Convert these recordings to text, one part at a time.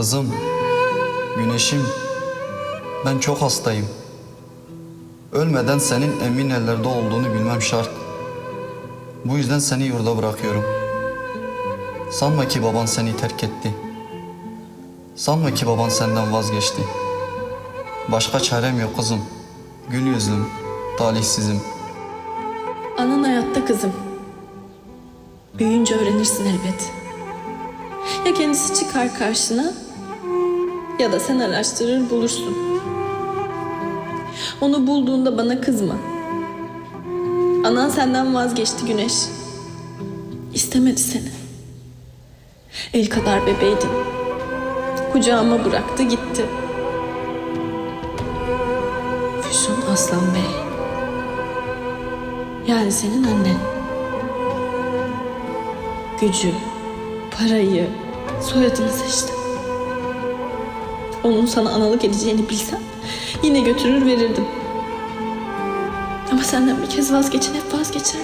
Kızım, güneşim, ben çok hastayım. Ölmeden senin emin ellerde olduğunu bilmem şart. Bu yüzden seni yurda bırakıyorum. Sanma ki baban seni terk etti. Sanma ki baban senden vazgeçti. Başka çarem yok kızım. Gül yüzlüm, talihsizim. Anan hayatta kızım. Büyüyünce öğrenirsin elbet. Ya kendisi çıkar karşına ya da sen araştırır bulursun. Onu bulduğunda bana kızma. Anan senden vazgeçti Güneş. İstemedi seni. El kadar bebeydin. Kucağıma bıraktı gitti. Füsun Aslan Bey. Yani senin annen. Gücü, parayı, soyadını seçti. Onun sana analık edeceğini bilsem yine götürür verirdim. Ama senden bir kez vazgeçen hep vazgeçer.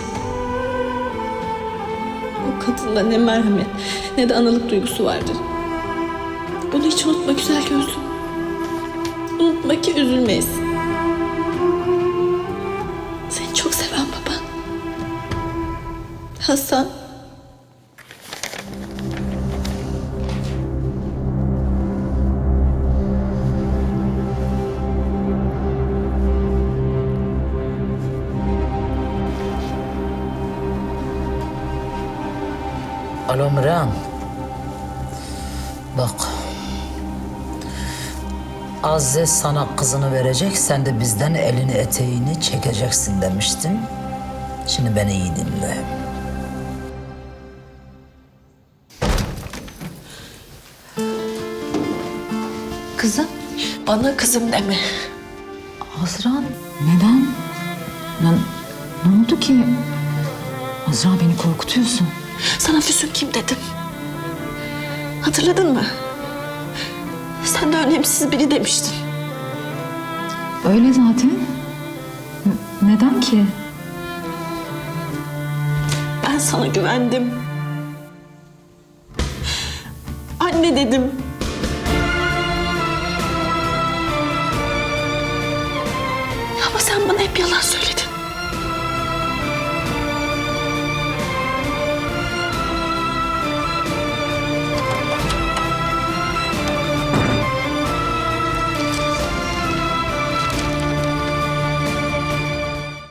O kadında ne merhamet ne de analık duygusu vardır. Bunu hiç unutma güzel gözlüm. Unutma ki üzülmeyiz. Seni çok seven baban. Hasan. Alo Miran. Bak. Aziz sana kızını verecek, sen de bizden elini eteğini çekeceksin demiştin. Şimdi beni iyi dinle. Kızım, Bana kızım deme. Azra neden? Ne, ne oldu ki? Azra beni korkutuyorsun. Sana Füsun kim dedim. Hatırladın mı? Sen de önemsiz biri demiştin. Öyle zaten. Neden ki? Ben sana güvendim. Anne dedim. Ama sen bana hep yalan söyledin.